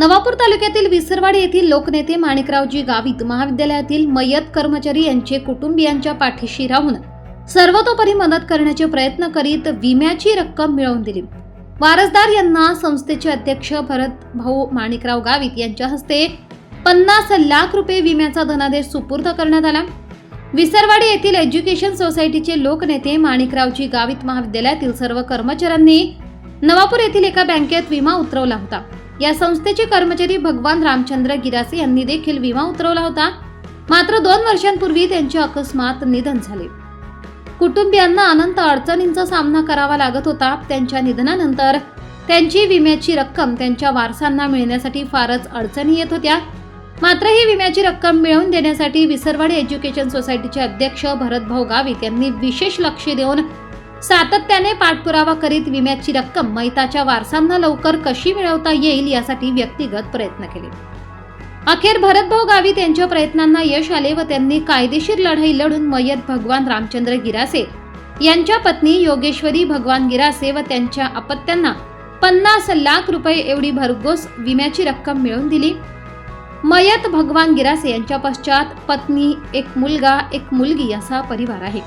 नवापूर तालुक्यातील विसरवाडी येथील लोकनेते माणिकरावजी गावित महाविद्यालयातील मयत कर्मचारी यांचे कुटुंबियांच्या पाठीशी राहून सर्वतोपरी मदत करण्याचे प्रयत्न करीत विम्याची रक्कम मिळवून दिली. वारसदार यांना संस्थेचे अध्यक्ष भरत भाऊ माणिकराव गावित यांच्या हस्ते पन्नास लाख रुपये विम्याचा धनादेश सुपूर्द करण्यात आला. विसरवाडी येथील एज्युकेशन सोसायटीचे लोकनेते माणिकरावजी गावित महाविद्यालयातील सर्व कर्मचाऱ्यांनी नवापूर येथील एका बँकेत विमा उतरवला होता. या संस्थेचे कर्मचारी भगवान रामचंद्र गिरासे यांनी देखील विमा उतरवला होता. मात्र दोन वर्षांपूर्वी त्यांचे अकस्मात निधन झाले. कुटुंबियांना अनंत अडचणींचा सामना करावा लागत होता. त्यांच्या निधनानंतर त्यांची विम्याची रक्कम त्यांच्या वारसांना मिळण्यासाठी फारच अडचणी येत होत्या. मात्र ही विम्याची रक्कम मिळवून देण्यासाठी विसरवाडी एज्युकेशन सोसायटीचे अध्यक्ष भरतभाऊ गावित यांनी विशेष लक्ष देऊन सातत्याने पाठपुरावा करीत विम्याची रक्कम मैताच्या वारसांना लवकर कशी मिळवता येईल यासाठी व्यक्तिगत प्रयत्न केले. अखेर भरतभाऊ गावित यांच्या प्रयत्नांना यश आले व त्यांनी कायदेशीर लढाई लढून मयत भगवान रामचंद्र गिरासे यांच्या पत्नी योगेश्वरी भगवान गिरासे व त्यांच्या अपत्यांना पन्नास लाख रुपये एवढी भरघोस विम्याची रक्कम मिळवून दिली. मयत भगवान गिरासे यांच्या पश्चात पत्नी एक मुलगा एक मुलगी असा परिवार आहे.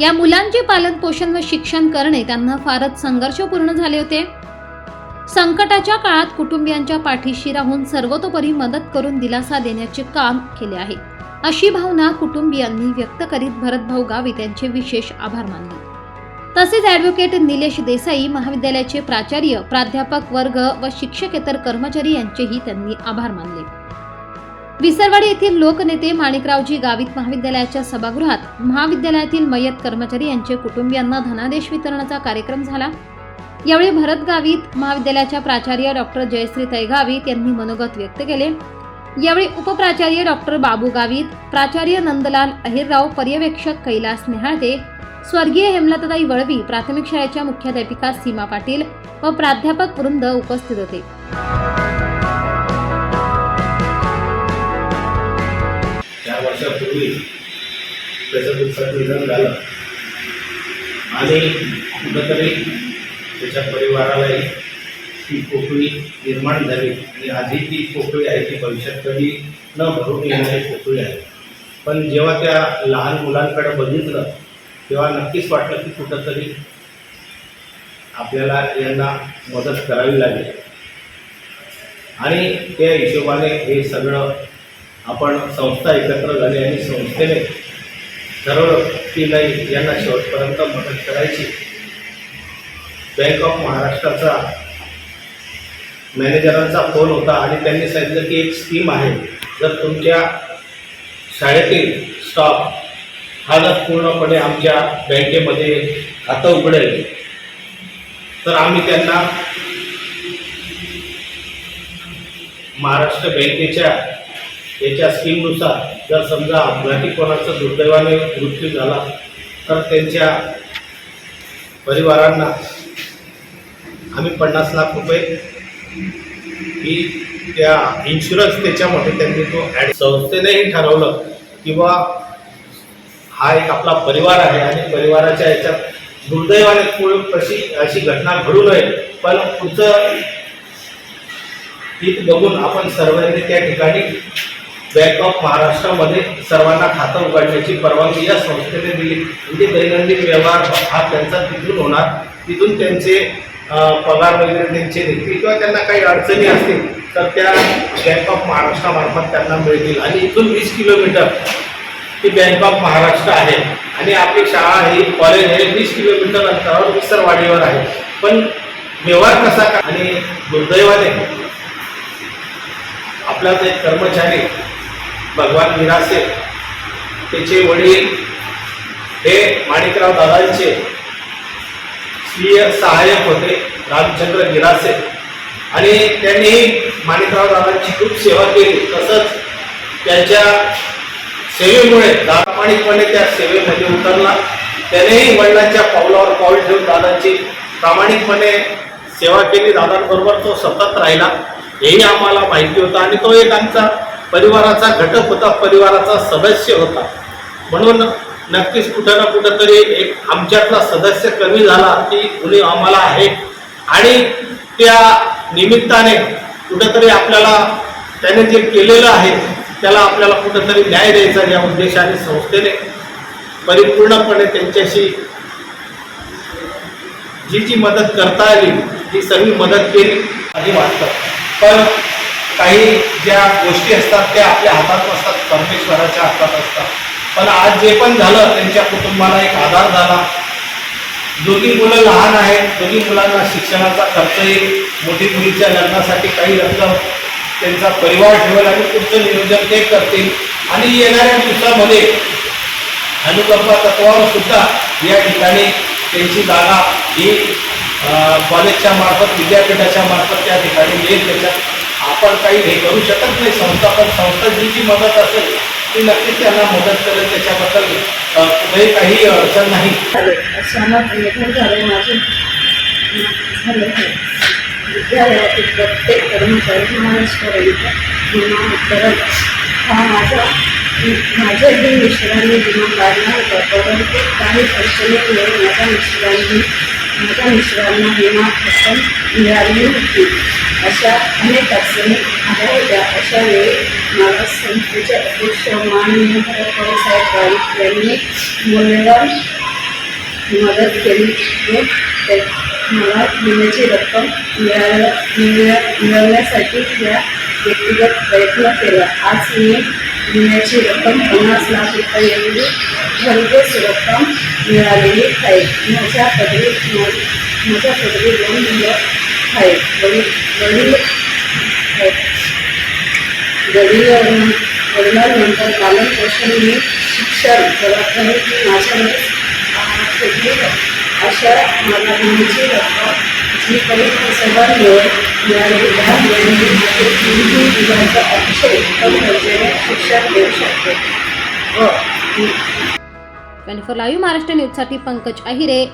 या मुलांचे पालन पोषण व शिक्षण करणे त्यांना फारच संघर्षपूर्ण झाले होते. संकटाच्या काळात कुटुंबियांच्या पाठीशी राहून सर्वतोपरी मदत करून दिलासा देण्याचे काम केले आहे. अशी भावना कुटुंबियांनी व्यक्त करीत भरतभाऊ गावित यांचे विशेष आभार मानले. तसेच ॲडव्होकेट निलेश देसाई महाविद्यालयाचे प्राचार्य प्राध्यापक वर्ग व शिक्षकेतर कर्मचारी यांचेही त्यांनी आभार मानले. विसरवाडी येथील लोकनेते माणिकरावजी गावित महाविद्यालयाच्या सभागृहात महाविद्यालयातील मयत कर्मचारी यांचे कुटुंबियांना धनादेश वितरणाचा कार्यक्रम झाला. यावेळी भरत गावित महाविद्यालयाच्या प्राचार्य डॉक्टर जयश्री तैगावित यांनी मनोगत व्यक्त केले. यावेळी उपप्राचार्य डॉक्टर बाबू गावित प्राचार्य नंदलाल अहिरराव पर्यवेक्षक कैलास नेहाळते स्वर्गीय हेमलताई वळवी प्राथमिक शाळेच्या मुख्याध्यापिका सीमा पाटील व प्राध्यापक वृंद उपस्थित होते. वर्षापूर्वी त्याचं दुःखद निधन झालं. आणि कुठंतरी त्याच्या परिवारालाही ती पोकळी निर्माण झाली. आणि आधी ती पोकळी आहे ती भविष्यात कधी न भरून येणारी पोकळी आहे. पण जेव्हा त्या लहान मुलांकडे बघितलं तेव्हा नक्कीच वाटलं की कुठंतरी आपल्याला यांना मदत करावी लागेल. आणि त्या हिशोबाने हे सगळं आपण संस्था एकत्र झाली आणि संस्थेने ठरवलं की नाही यांना शेवटपर्यंत मदत करायची. बँक ऑफ महाराष्ट्राचा मॅनेजरांचा फोन होता आणि त्यांनी सांगितलं की एक स्कीम आहे. जर तुमच्या शाळेतील स्टॉफ हा जर पूर्णपणे आमच्या बँकेमध्ये खातं उघडेल तर आम्ही त्यांना महाराष्ट्र बँकेच्या याच्या स्कीमनुसार जर समजा अपघाती कोणाचा दुर्दैवाने मृत्यू झाला तर त्यांच्या परिवारांना आम्ही पन्नास लाख रुपये ही त्या इन्शुरन्स त्याच्यामध्ये त्यांनी तो ॲड संस्थेनेही ठरवलं किंवा हा एक आपला परिवार आहे आणि परिवाराच्या याच्यात दुर्दैवाने पुढे कशी अशी घटना घडू नये पण पुढचं हित बघून आपण सर्वांनी त्या ठिकाणी बँक ऑफ महाराष्ट्रामध्ये सर्वांना खातं उघडण्याची परवानगी या संस्थेने दिली. म्हणजे दैनंदिन व्यवहार हा त्यांचा तिथून होणार. तिथून त्यांचे पगार वगैरे त्यांचे देतील किंवा त्यांना काही अडचणी असतील तर त्या बँक ऑफ महाराष्ट्रामार्फत त्यांना मिळतील. आणि इथून वीस किलोमीटर ही बँक ऑफ महाराष्ट्र आहे. आणि आपली शाळा ही कॉलेज हे वीस किलोमीटर अंतरावर विसरवाडीवर आहे. पण व्यवहार कसा का? आणि दुर्दैवाने आपला एक कर्मचारी भगवान विरासे त्याचे वडील हे माणिकराव दादांचे स्वीय सहाय्यक होते रामचंद्र गिरासे आणि त्यांनी माणिकराव दादांची खूप सेवा केली. तसंच त्यांच्या सेवेमुळे प्रामाणिकपणे त्या सेवेमध्ये उतरला. त्यानेही वडिलांच्या पावलावर पाऊल ठेवून दादांची प्रामाणिकपणे सेवा केली. दादांबरोबर तो सतत राहिला. हेही आम्हाला माहिती होतं आणि तो एक आमचा परिवाराचा घटक होता परिवाराचा सदस्य होता. म्हणून नक्कीच कुठं ना कुठं तरी एक आमच्यातला सदस्य कमी झाला की कुणी आम्हाला आहे. आणि त्या निमित्ताने कुठंतरी आपल्याला त्याने जे केलेलं आहे त्याला आपल्याला कुठंतरी न्याय द्यायचा या उद्देशाने संस्थेने. परिपूर्णपणे त्यांच्याशी जी जी मदत करता आली ती सगळी मदत केली आणि वाटतं. पण काही ज्या गोष्टी असतात त्या आपल्या हातात नसतात परमेश्वराच्या हातात असतात. पण आज जे पण झालं त्यांच्या कुटुंबाला एक आधार झाला. दोन्ही मुलं लहान आहेत दोन्ही मुलांना शिक्षणाचा खर्च येईल मोठी मुलीच्या लग्नासाठी काही रक्कम त्यांचा परिवार ठेवेल आणि पुढचं नियोजन ते करतील. आणि येणाऱ्या दिवसामध्ये अनुकंपा तत्वावर सुद्धा या ठिकाणी त्यांची जागा ही कॉलेजच्या मार्फत विद्यापीठाच्या मार्फत त्या ठिकाणी येईल. त्याच्या आपण काही हे करू शकत नाही. संस्था पण संस्था जी जी मदत असेल ती नक्कीच त्यांना मदत करेल. त्याच्याबद्दल कुठेही काही अडचण नाही. झाले निधन झाले विद्यालयातील प्रत्येक कर्मचारी महाराष्ट्रापर्यंत विमा करत हा माझा माझ्याही मिश्रांनी विमा काढला होता परंतु काही अडचणीमुळे माझ्या मिश्रांनी माझ्या मिश्रांना विमा रक्कम मिळाली होती अशा अनेक अडचणी आल्या होत्या. अशा वेळी मला संस्थेचे अध्यक्ष माननीय साहेब गावित यांनी मूल्यवान मदत केली. व मला विम्याची रक्कम मिळाल्या मिळण्या मिळवण्यासाठी या व्यक्तिगत प्रयत्न केला. आज मी विम्याची रक्कम पन्नास लाख रुपये एवढी भरघोस रक्कम मिळालेली आहे. माझ्या पदवी माझ्या पदवी दोन मुलं आहेत वडील वडील वडील वडिलांनंतर पालन पोषण मी शिक्षण जबाबदारी ही माझ्यावर अशा मला मुलीची रक्कम जी काही सर्वात मिळाली त्या अतिशय उत्तम दर्जाने शिक्षण देऊ शकते. व हो. ट्वेंटी फोर लाईव्ह महाराष्ट्र न्यूजसाठी पंकज अहिरे.